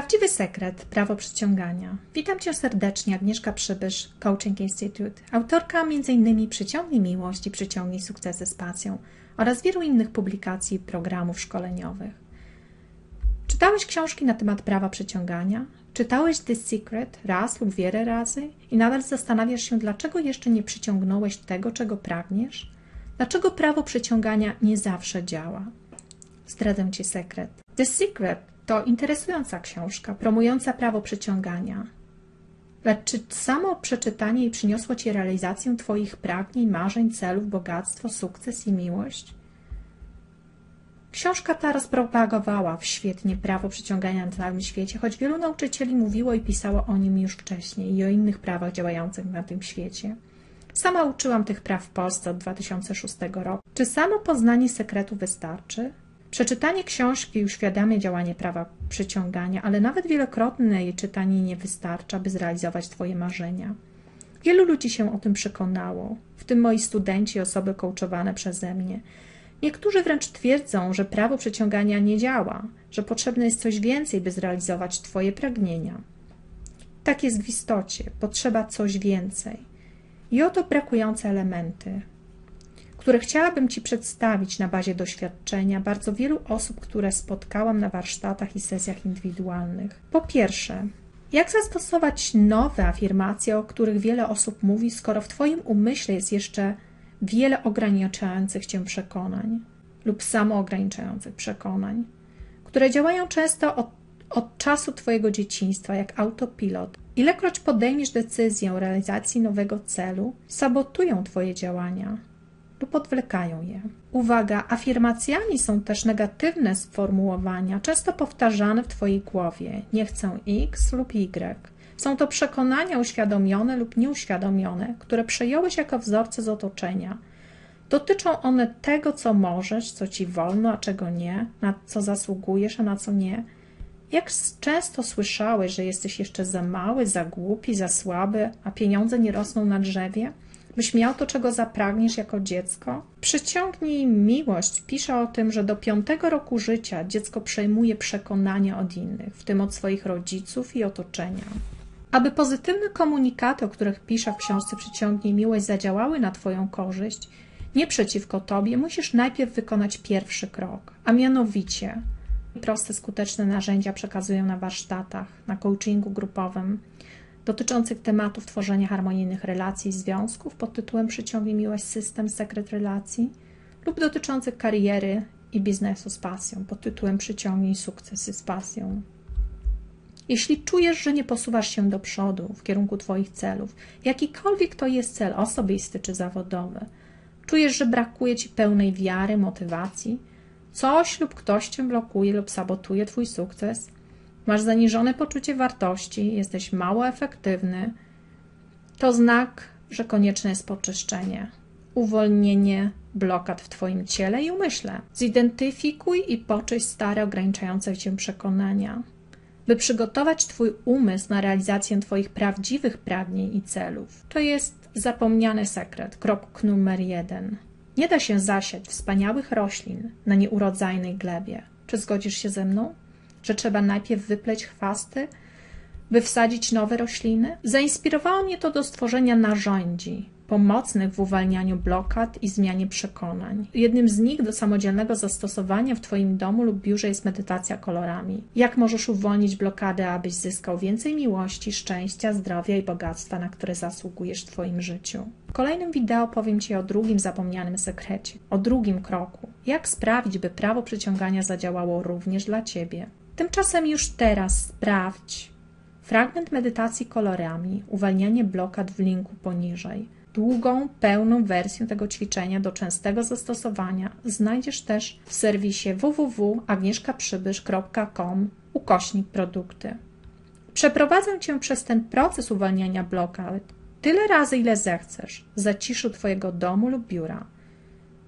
Prawdziwy sekret, prawo przyciągania. Witam Cię serdecznie, Agnieszka Przybysz, Coaching Institute, autorka m.in. Przyciągnij miłość i Przyciągnij sukcesy z pasją oraz wielu innych publikacji i programów szkoleniowych. Czytałeś książki na temat prawa przyciągania? Czytałeś The Secret raz lub wiele razy i nadal zastanawiasz się, dlaczego jeszcze nie przyciągnąłeś tego, czego pragniesz? Dlaczego prawo przyciągania nie zawsze działa? Zdradzę Ci sekret. The Secret to interesująca książka, promująca prawo przyciągania. Lecz czy samo przeczytanie jej przyniosło Ci realizację Twoich pragnień, marzeń, celów, bogactwo, sukces i miłość? Książka ta rozpropagowała w świetnie prawo przyciągania na całym świecie, choć wielu nauczycieli mówiło i pisało o nim już wcześniej i o innych prawach działających na tym świecie. Sama uczyłam tych praw w Polsce od 2006 roku. Czy samo poznanie sekretu wystarczy? Przeczytanie książki uświadamia działanie prawa przyciągania, ale nawet wielokrotne jej czytanie nie wystarcza, by zrealizować Twoje marzenia. Wielu ludzi się o tym przekonało, w tym moi studenci i osoby coachowane przeze mnie. Niektórzy wręcz twierdzą, że prawo przyciągania nie działa, że potrzebne jest coś więcej, by zrealizować Twoje pragnienia. Tak jest w istocie, potrzeba coś więcej. I oto brakujące elementy, które chciałabym Ci przedstawić na bazie doświadczenia bardzo wielu osób, które spotkałam na warsztatach i sesjach indywidualnych. Po pierwsze, jak zastosować nowe afirmacje, o których wiele osób mówi, skoro w Twoim umyśle jest jeszcze wiele ograniczających Cię przekonań lub samoograniczających przekonań, które działają często od, od czasu Twojego dzieciństwa, jak autopilot. Ilekroć podejmiesz decyzję o realizacji nowego celu, sabotują Twoje działania lub odwlekają je. Uwaga, afirmacjami są też negatywne sformułowania, często powtarzane w Twojej głowie. Nie chcę X lub Y. Są to przekonania uświadomione lub nieuświadomione, które przejąłeś jako wzorce z otoczenia. Dotyczą one tego, co możesz, co ci wolno, a czego nie, na co zasługujesz, a na co nie. Jak często słyszałeś, że jesteś jeszcze za mały, za głupi, za słaby, a pieniądze nie rosną na drzewie? Byś miał to, czego zapragniesz jako dziecko? Przyciągnij miłość. Pisze o tym, że do piątego roku życia dziecko przejmuje przekonania od innych, w tym od swoich rodziców i otoczenia. Aby pozytywne komunikaty, o których pisze w książce Przyciągnij miłość, zadziałały na Twoją korzyść, nie przeciwko Tobie, musisz najpierw wykonać pierwszy krok, a mianowicie proste, skuteczne narzędzia przekazują na warsztatach, na coachingu grupowym, dotyczących tematów tworzenia harmonijnych relacji i związków pod tytułem Przyciągnij miłość system sekret relacji lub dotyczących kariery i biznesu z pasją pod tytułem Przyciągnij sukcesy z pasją. Jeśli czujesz, że nie posuwasz się do przodu w kierunku Twoich celów, jakikolwiek to jest cel osobisty czy zawodowy, czujesz, że brakuje Ci pełnej wiary, motywacji, coś lub ktoś Cię blokuje lub sabotuje Twój sukces – masz zaniżone poczucie wartości, jesteś mało efektywny, to znak, że konieczne jest poczyszczenie, uwolnienie blokad w Twoim ciele i umyśle. Zidentyfikuj i poczyść stare, ograniczające Cię przekonania, by przygotować Twój umysł na realizację Twoich prawdziwych pragnień i celów. To jest zapomniany sekret, krok numer jeden. Nie da się zasiać wspaniałych roślin na nieurodzajnej glebie. Czy zgodzisz się ze mną? Że trzeba najpierw wypleć chwasty, by wsadzić nowe rośliny? Zainspirowało mnie to do stworzenia narzędzi pomocnych w uwalnianiu blokad i zmianie przekonań. Jednym z nich do samodzielnego zastosowania w Twoim domu lub biurze jest medytacja kolorami. Jak możesz uwolnić blokadę, abyś zyskał więcej miłości, szczęścia, zdrowia i bogactwa, na które zasługujesz w Twoim życiu? W kolejnym wideo powiem Ci o drugim zapomnianym sekrecie, o drugim kroku. Jak sprawić, by prawo przyciągania zadziałało również dla Ciebie? Tymczasem już teraz sprawdź fragment medytacji kolorami, uwalnianie blokad w linku poniżej. Długą, pełną wersję tego ćwiczenia do częstego zastosowania znajdziesz też w serwisie www.agnieszkaprzybysz.com ukośnik produkty. Przeprowadzę Cię przez ten proces uwalniania blokad tyle razy, ile zechcesz, w zaciszu Twojego domu lub biura.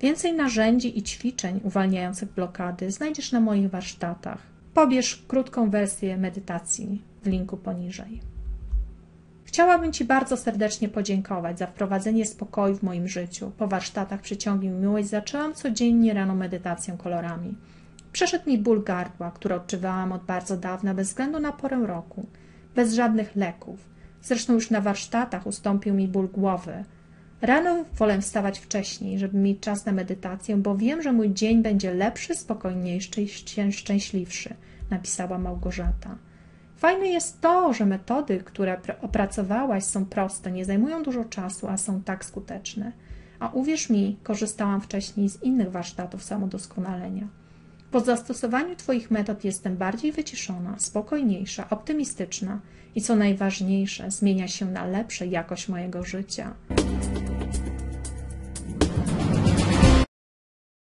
Więcej narzędzi i ćwiczeń uwalniających blokady znajdziesz na moich warsztatach. Pobierz krótką wersję medytacji w linku poniżej. Chciałabym Ci bardzo serdecznie podziękować za wprowadzenie spokoju w moim życiu. Po warsztatach Przyciągnij Miłość zaczęłam codziennie rano medytację kolorami. Przeszedł mi ból gardła, który odczuwałam od bardzo dawna, bez względu na porę roku, bez żadnych leków. Zresztą już na warsztatach ustąpił mi ból głowy. Rano wolę wstawać wcześniej, żeby mieć czas na medytację, bo wiem, że mój dzień będzie lepszy, spokojniejszy i szczęśliwszy, napisała Małgorzata. Fajne jest to, że metody, które opracowałaś, są proste, nie zajmują dużo czasu, a są tak skuteczne. A uwierz mi, korzystałam wcześniej z innych warsztatów samodoskonalenia. Po zastosowaniu Twoich metod jestem bardziej wyciszona, spokojniejsza, optymistyczna i co najważniejsze, zmienia się na lepsze jakość mojego życia.